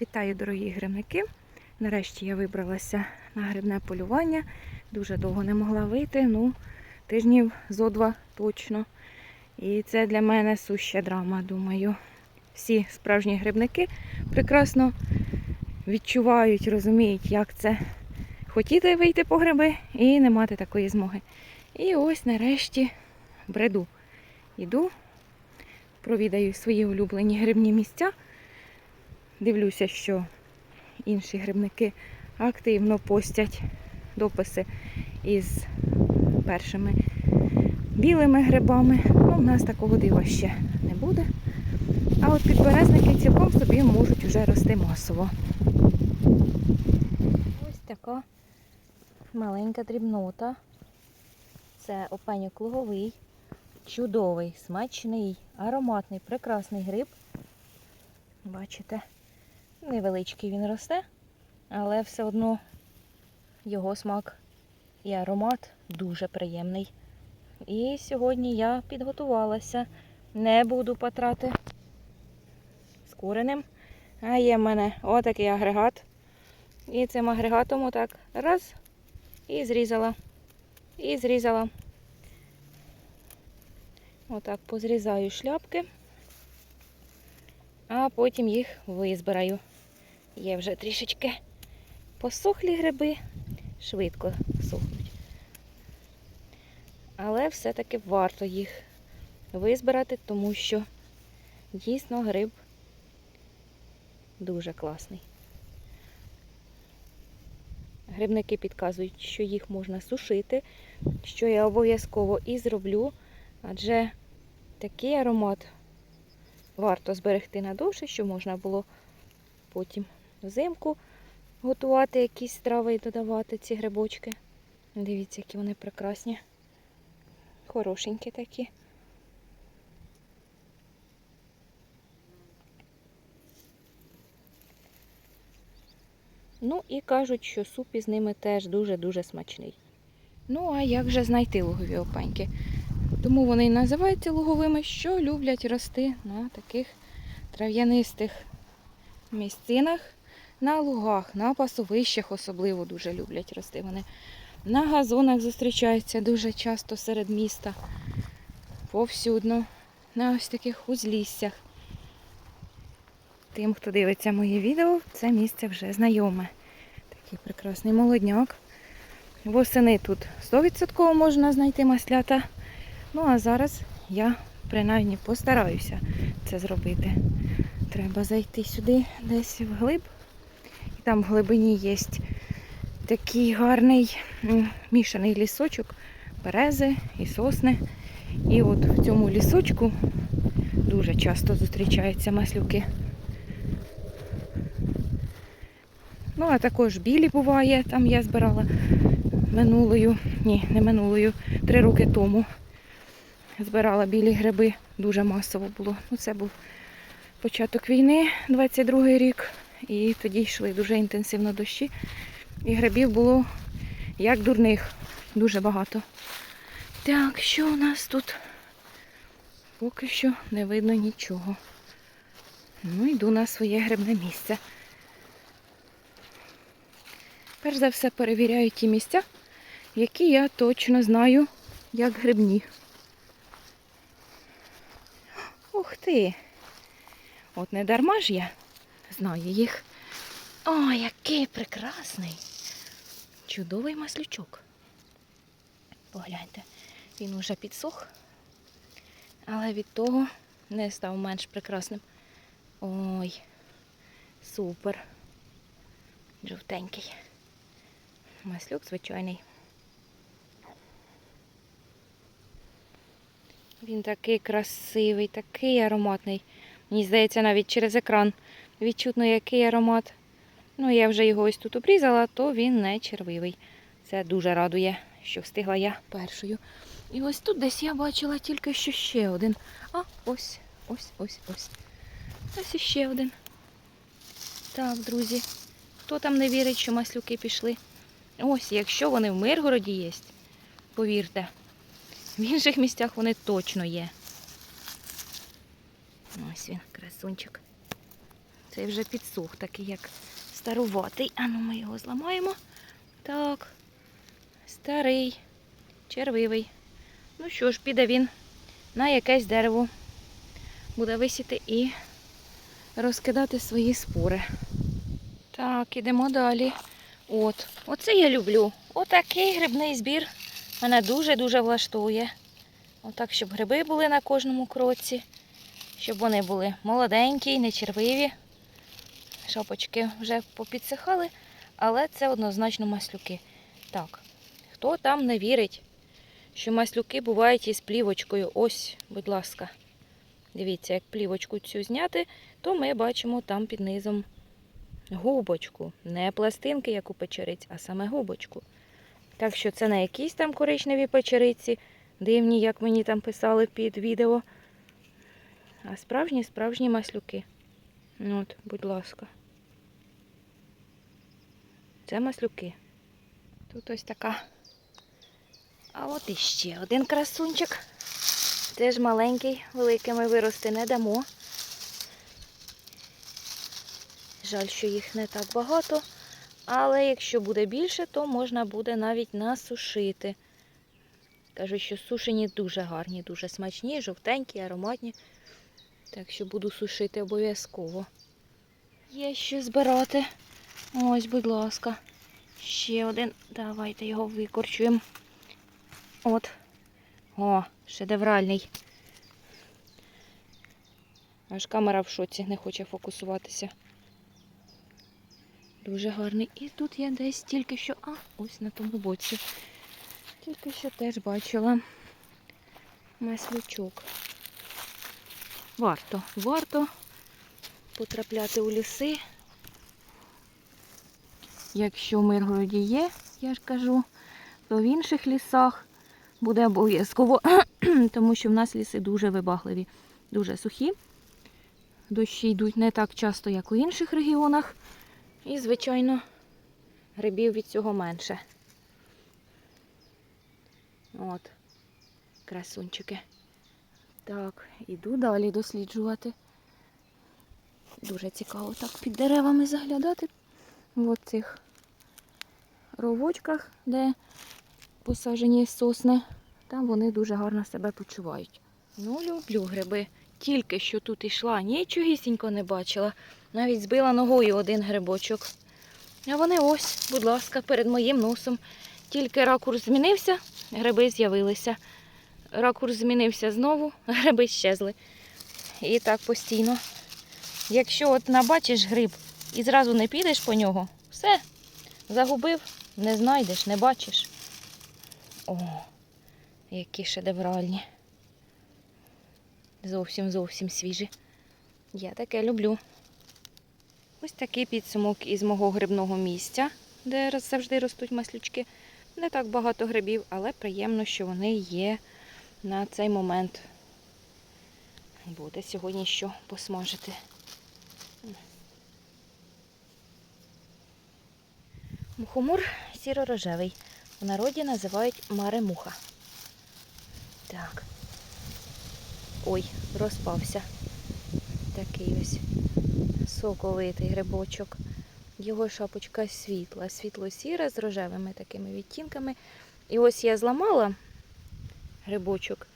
Вітаю, дорогі грибники! Нарешті я вибралася на грибне полювання. Дуже довго не могла вийти, ну, тижнів зо два точно. І це для мене суща драма, думаю. Всі справжні грибники прекрасно відчувають, розуміють, як це хотіти вийти по гриби і не мати такої змоги. І ось нарешті бреду. Іду, провідаю свої улюблені грибні місця. Дивлюся, що інші грибники активно постять дописи із першими білими грибами. Ну, у нас такого дива ще не буде. А от підберезники цілком собі можуть вже рости масово. Ось така маленька дрібнота. Це опеньок луговий, чудовий, смачний, ароматний, прекрасний гриб. Бачите, невеличкий він росте, але все одно його смак і аромат дуже приємний. І сьогодні я підготувалася. Не буду потрати з куреним. А є в мене отакий агрегат. І цим агрегатом отак раз і зрізала. І зрізала. Отак позрізаю шляпки а потім їх визбираю. Є вже трішечки посохлі гриби, швидко сохнуть. Але все-таки варто їх визбирати, тому що дійсно гриб дуже класний. Грибники підказують, що їх можна сушити, що я обов'язково і зроблю, адже такий аромат варто зберегти надовше, щоб можна було потім взимку готувати якісь страви і додавати ці грибочки. Дивіться, які вони прекрасні. Хорошенькі такі. Ну і кажуть, що суп із ними теж дуже-дуже смачний. Ну, а як же знайти лугові опеньки? Тому вони і називаються луговими, що люблять рости на таких трав'янистих місцинах, на лугах, на пасовищах особливо дуже люблять рости. Вони на газонах зустрічаються дуже часто серед міста, повсюдно, на ось таких узліссях. Тим, хто дивиться моє відео, це місце вже знайоме. Такий прекрасний молодняк. Восени тут 100% можна знайти маслята. Ну, а зараз я принаймні постараюся це зробити. Треба зайти сюди десь вглиб. Там в глибині є такий гарний мішаний лісочок, берези і сосни. І от в цьому лісочку дуже часто зустрічаються маслюки. Ну, а також білі буває, там я збирала минулою, ні, не минулою, три роки тому збирала білі гриби, дуже масово було. Ну, це був початок війни, 22-й рік, і тоді йшли дуже інтенсивно дощі. І грибів було як дурних, дуже багато. Так, що у нас тут? Поки що не видно нічого. Ну, йду на своє грибне місце. Перш за все перевіряю ті місця, які я точно знаю, як грибні. Ух ти! От не дарма ж я знаю їх. О, який прекрасний! Чудовий маслючок. Погляньте, він уже підсох, але від того не став менш прекрасним. Ой, супер. Жовтенький. Маслюк звичайний. Він такий красивий, такий ароматний. Мені здається, навіть через екран відчутно, який аромат. Ну, я вже його ось тут обрізала, то він не червивий. Це дуже радує, що встигла я першою. І ось тут десь я бачила тільки що ще один. А, ось, ось, ось, ось. Ось іще один. Так, друзі. Хто там не вірить, що маслюки пішли? Ось, якщо вони в Миргороді є, повірте, в інших місцях вони точно є. Ось він, красунчик. Це Цей вже підсух, такий як старуватий. А ну ми його зламаємо. Так. Старий, червивий. Ну що ж, піде він на якесь дерево. Буде висіти і розкидати свої спори. Так, ідемо далі. От, оце я люблю. Отакий грибний збір мене дуже-дуже влаштує. Отак, щоб гриби були на кожному кроці, щоб вони були молоденькі, не червиві. Шапочки вже попідсихали, але це однозначно маслюки. Так, хто там не вірить, що маслюки бувають із плівочкою. Ось, будь ласка. Дивіться, як плівочку цю зняти, то ми бачимо там під низом губочку. Не пластинки, як у печериць, а саме губочку. Так що це не якісь там коричневі печериці, дивні, як мені там писали під відео. А справжні справжні маслюки. Ну От, будь ласка. Це маслюки. Тут ось така. А от іще один красунчик. Теж маленький, великими вирости не дамо. Жаль, що їх не так багато. Але якщо буде більше, то можна буде навіть насушити. Кажуть, що сушені дуже гарні, дуже смачні, жовтенькі, ароматні. Так що буду сушити обов'язково. Є що збирати. Ось, будь ласка. Ще один. Давайте його викорчуємо. От. О, шедевральний. Аж камера в шоці не хоче фокусуватися. Дуже гарний. І тут я десь тільки що, а, ось на тому боці. Тільки що теж бачила маслючок. Варто, варто потрапляти у ліси. Якщо в Миргороді є, я ж кажу, то в інших лісах буде обов'язково, тому що в нас ліси дуже вибагливі, дуже сухі. Дощі йдуть не так часто, як у інших регіонах. І, звичайно, грибів від цього менше. От, красунчики. Так, іду далі досліджувати. Дуже цікаво так під деревами заглядати. В цих ровочках, де посаджені сосни, там вони дуже гарно себе почувають. Ну, люблю гриби. Тільки що тут йшла, нічогісінько не бачила. Навіть збила ногою один грибочок. А вони ось, будь ласка, перед моїм носом. Тільки ракурс змінився, гриби з'явилися. Ракурс змінився знову, гриби щезли. І так постійно. Якщо от набачиш гриб і зразу не підеш по нього, все, загубив, не знайдеш, не бачиш. О, які шедевральні. Зовсім зовсім свіжі. Я таке люблю. Ось такий підсумок із мого грибного місця, де завжди ростуть маслючки. Не так багато грибів, але приємно, що вони є на цей момент. Буде сьогодні що посмажити. Мухомор сіро-рожевий. В народі називають маремуха. Так. Ой, розпався. Такий ось соковитий грибочок. Його шапочка світла, світло-сіра з рожевими такими відтінками. І ось я зламала грибочок,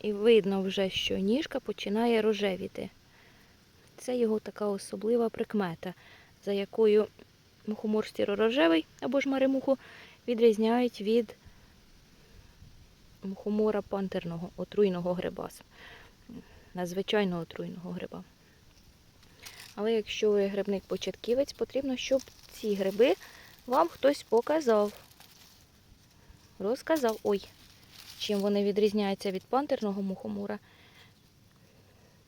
і видно вже, що ніжка починає рожевіти. Це його така особлива прикмета, за якою мухомор сіро-рожевий або ж маремуху відрізняють від мухомора пантерного, отруйного гриба. Надзвичайно отруйного гриба. Але якщо ви грибник-початківець, потрібно, щоб ці гриби вам хтось показав. Розказав, ой, чим вони відрізняються від пантерного мухомора.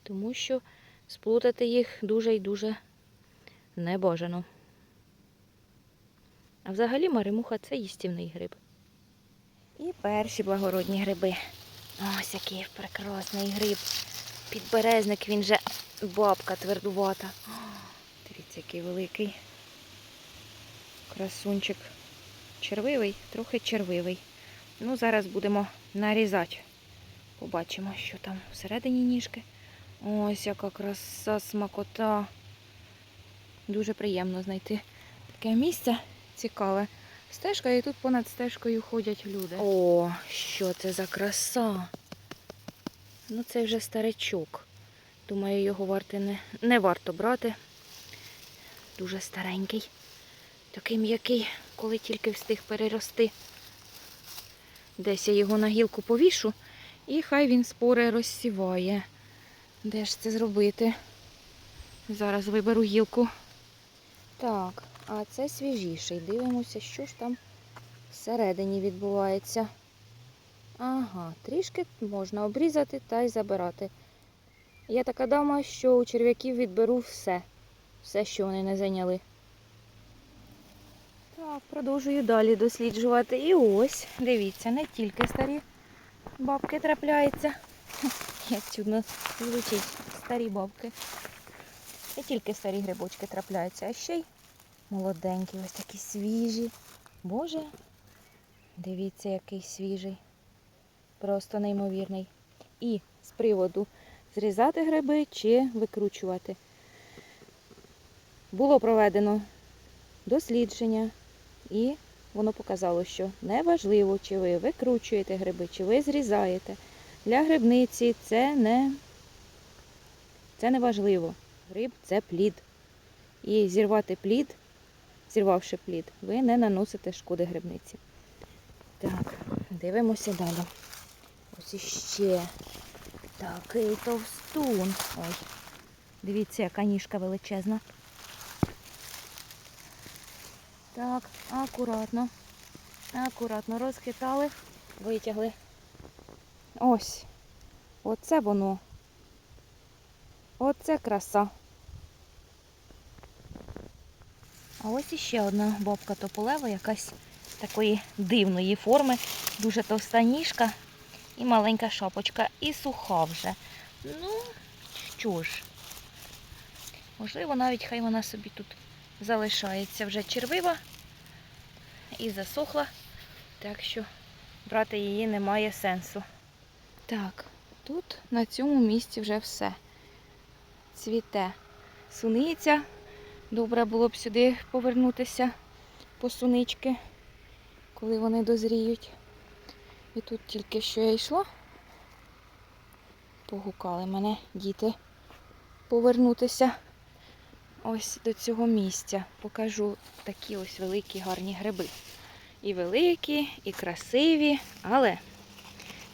Тому що сплутати їх дуже і дуже не бажано. А взагалі маремуха це їстівний гриб. І перші благородні гриби. Ось який прекрасний гриб. Підберезник, він же бабка твердувата. Дивіться, який великий. Красунчик. Червивий, трохи червивий. Ну, зараз будемо нарізати. Побачимо, що там всередині ніжки. Ось яка краса смакота. Дуже приємно знайти таке місце цікаве. Стежка, і тут понад стежкою ходять люди. О, що це за краса. Ну, це вже старичок. Думаю, його варти не, не варто брати. Дуже старенький. Такий м'який, коли тільки встиг перерости. Десь я його на гілку повішу, і хай він спори розсіває. Де ж це зробити? Зараз виберу гілку. Так, а це свіжіший. Дивимося, що ж там всередині відбувається. Ага, трішки можна обрізати та й забирати. Я така дама, що у черв'яків відберу все. Все, що вони не зайняли. Так, продовжую далі досліджувати. І ось, дивіться, не тільки старі бабки трапляються. Як чудно звучить, старі бабки. Не тільки старі грибочки трапляються, а ще й молоденькі, ось такі свіжі. Боже, дивіться, який свіжий. Просто неймовірний. І з приводу зрізати гриби чи викручувати. Було проведено дослідження, і воно показало, що неважливо, чи ви викручуєте гриби, чи ви зрізаєте. Для грибниці це не, це не важливо. Гриб це плід. І зірвати плід, зірвавши плід, ви не наносите шкоди грибниці. Так, дивимося далі. Ось іще такий товстун. Ой, дивіться, яка ніжка величезна. Так, акуратно. Акуратно розхитали, витягли. Ось. Оце воно. Оце краса. А ось іще одна бобка тополева, якась такої дивної форми. Дуже товста ніжка і маленька шапочка. І суха вже. Ну, що ж. Можливо, навіть хай вона собі тут залишається вже червива і засохла, так що брати її немає сенсу. Так, тут на цьому місці вже все. Цвіте суниця. Добре було б сюди повернутися по сунички, коли вони дозріють. І тут тільки що я йшла, погукали мене діти повернутися ось до цього місця. Покажу такі ось великі гарні гриби. І великі, і красиві, але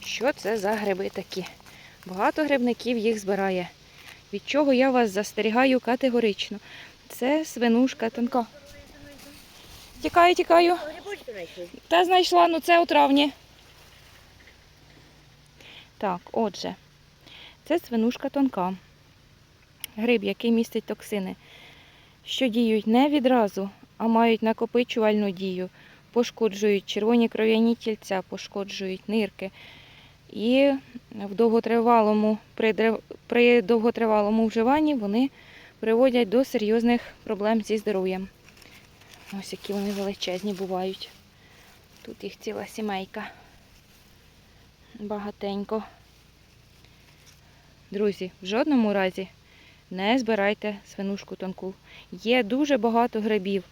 що це за гриби такі? Багато грибників їх збирає. Від чого я вас застерігаю категорично. Це свинушка тонка. Тікаю, тікаю. Та знайшла, ну це у травні. Так, отже, це свинушка тонка. Гриб, який містить токсини, що діють не відразу, а мають накопичувальну дію, пошкоджують червоні кров'яні тільця, пошкоджують нирки. І в довготривалому, при, довготривалому вживанні вони приводять до серйозних проблем зі здоров'ям. Ось які вони величезні бувають. Тут їх ціла сімейка. Багатенько. Друзі, в жодному разі не збирайте свинушку тонку. Є дуже багато грибів,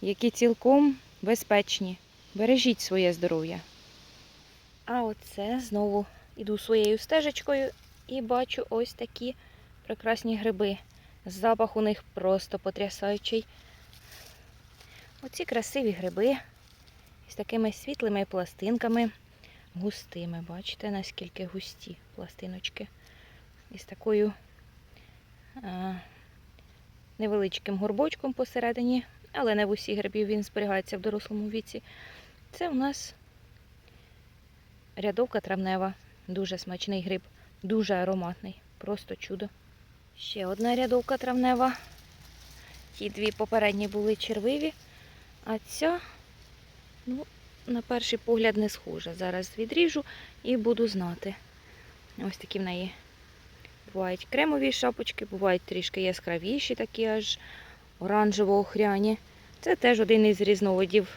які цілком безпечні. Бережіть своє здоров'я. А оце знову іду своєю стежечкою і бачу ось такі прекрасні гриби. Запах у них просто потрясаючий. Оці красиві гриби з такими світлими пластинками, густими. Бачите, наскільки густі пластиночки. І з такою а, невеличким горбочком посередині, але не в усіх грибів він зберігається в дорослому віці. Це у нас рядовка травнева. Дуже смачний гриб, дуже ароматний. Просто чудо. Ще одна рядовка травнева. Ті дві попередні були червиві, а ця, ну, на перший погляд, не схожа. Зараз відріжу і буду знати. Ось такі в неї бувають кремові шапочки, бувають трішки яскравіші, такі аж оранжево-охряні. Це теж один із різновидів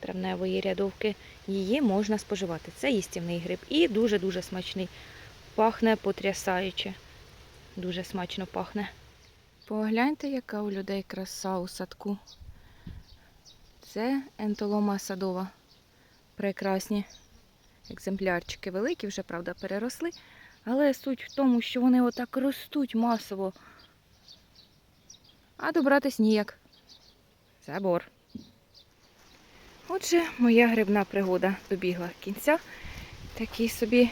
травневої рядовки. Її можна споживати. Це їстівний гриб і дуже-дуже смачний. Пахне потрясаюче. Дуже смачно пахне. Погляньте, яка у людей краса у садку. Це ентолома садова. Прекрасні екземплярчики великі, вже, правда, переросли. Але суть в тому, що вони отак ростуть масово. А добратись ніяк. Забор. Отже, моя грибна пригода добігла кінця. Такий собі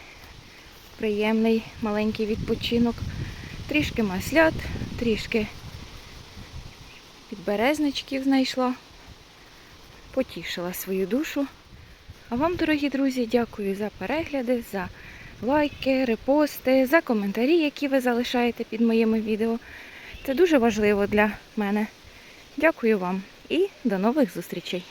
приємний маленький відпочинок. Трішки маслят, трішки підберезничків знайшла. Потішила свою душу. А вам, дорогі друзі, дякую за перегляди, за лайки, репости, за коментарі, які ви залишаєте під моїми відео. Це дуже важливо для мене. Дякую вам і до нових зустрічей!